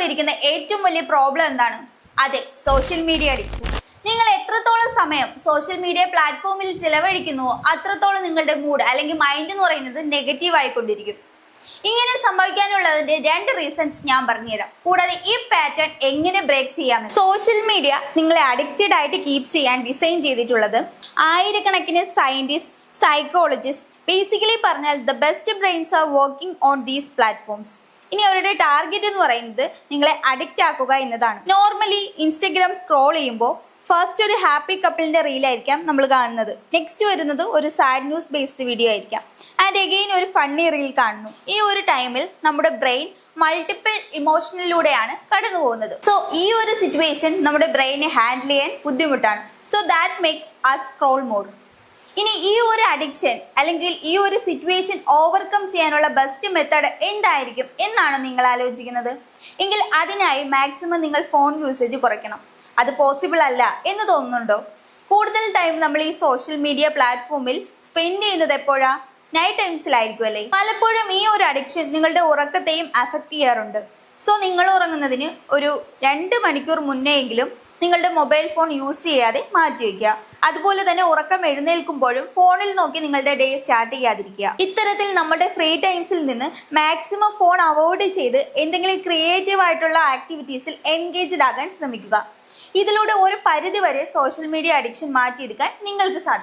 നേരിട്ടുകൊണ്ടിരിക്കുന്ന ഏറ്റവും വലിയ പ്രോബ്ലം എന്താണ്? അതെ സോഷ്യൽ മീഡിയ അഡിക്ഷൻ നിങ്ങൾ എത്രത്തോളം സമയം സോഷ്യൽ മീഡിയ പ്ലാറ്റ്ഫോമിൽ ചിലവഴിക്കുന്നുവോ അത്രത്തോളം നിങ്ങളുടെ മൂഡ് അല്ലെങ്കിൽ മൈൻഡ് എന്ന് പറയുന്നത് നെഗറ്റീവ് ആയിക്കൊണ്ടിരിക്കും. ഇങ്ങനെ സംഭവിക്കാനുള്ളതിന്റെ രണ്ട് റീസൺസ് ഞാൻ പറഞ്ഞുതരാം. കൂടാതെ ഈ പാറ്റേൺ എങ്ങനെ ബ്രേക്ക് ചെയ്യാം സോഷ്യൽ മീഡിയ നിങ്ങളെ അഡിക്റ്റഡ് ആയിട്ട് കീപ്പ് ചെയ്യാൻ ഡിസൈൻ ചെയ്തിട്ടുള്ളത് ആയിരക്കണക്കിന് സയന്റിസ്റ്റ് സൈക്കോളജിസ്റ്റ് ബേസിക്കലി പറഞ്ഞാൽ the best brains are working on these platforms ഇനി അവരുടെ ടാർഗറ്റ് എന്ന് പറയുന്നത് നിങ്ങളെ അഡിക്റ്റ് ആക്കുക എന്നതാണ്. നോർമലി ഇൻസ്റ്റഗ്രാം സ്ക്രോൾ ചെയ്യുമ്പോൾ ഫസ്റ്റ് ഒരു ഹാപ്പി കപ്പിളിന്റെ റീൽ ആയിരിക്കാം നമ്മൾ കാണുന്നത്. നെക്സ്റ്റ് വരുന്നത് ഒരു സാഡ് ന്യൂസ് ബേസ്ഡ് വീഡിയോ ആയിരിക്കാം. ആൻഡ് എഗെയിൻ ഒരു ഫണ്ണി റീൽ കാണുന്നു. ഈ ഒരു ടൈമിൽ നമ്മുടെ ബ്രെയിൻ മൾട്ടിപ്പിൾ ഇമോഷനിലൂടെയാണ് കടന്നു പോകുന്നത് സോ ഈ ഒരു സിറ്റുവേഷൻ നമ്മുടെ ബ്രെയിനെ ഹാൻഡിൽ ചെയ്യാൻ ബുദ്ധിമുട്ടാണ്. So that makes us scroll more ഇനി ഈ ഒരു അഡിക്ഷൻ അല്ലെങ്കിൽ ഈ ഒരു സിറ്റുവേഷൻ ഓവർകം ചെയ്യാനുള്ള ബെസ്റ്റ് മെത്തേഡ് എന്തായിരിക്കും എന്നാണ് നിങ്ങൾ ആലോചിക്കുന്നത്? എങ്കിൽ അതിനായി മാക്സിമം നിങ്ങൾ ഫോൺ യൂസേജ് കുറയ്ക്കണം. അത് പോസിബിൾ അല്ല എന്ന് തോന്നുന്നുണ്ടോ? കൂടുതൽ ടൈം നമ്മൾ ഈ സോഷ്യൽ മീഡിയ പ്ലാറ്റ്ഫോമിൽ സ്പെൻഡ് ചെയ്യുന്നത് എപ്പോഴാ? നൈറ്റ് ടൈംസിലായിരിക്കും അല്ലേ? പലപ്പോഴും ഈ ഒരു അഡിക്ഷൻ നിങ്ങളുടെ ഉറക്കത്തെയും അഫക്റ്റ് ചെയ്യാറുണ്ട്. സോ നിങ്ങൾ ഉറങ്ങുന്നതിന് ഒരു രണ്ട് മണിക്കൂർ മുന്നെയെങ്കിലും നിങ്ങളുടെ മൊബൈൽ ഫോൺ യൂസ് ചെയ്യാതെ മാറ്റി വയ്ക്കുക അതുപോലെ തന്നെ ഉറക്കം എഴുന്നേൽക്കുമ്പോഴും ഫോണിൽ നോക്കി നിങ്ങളുടെ ഡേ സ്റ്റാർട്ട് ചെയ്യാതിരിക്കുക. ഇത്തരത്തിൽ നമ്മുടെ ഫ്രീ ടൈംസിൽ നിന്ന് മാക്സിമം ഫോൺ അവോയ്ഡ് ചെയ്ത് എന്തെങ്കിലും ക്രിയേറ്റീവ് ആയിട്ടുള്ള ആക്ടിവിറ്റീസിൽ എൻഗേജ്ഡ് ആകാൻ ശ്രമിക്കുക. ഇതിലൂടെ ഒരു പരിധിവരെ സോഷ്യൽ മീഡിയ അഡിക്ഷൻ മാറ്റിയെടുക്കാൻ നിങ്ങൾക്ക് സാധിക്കും.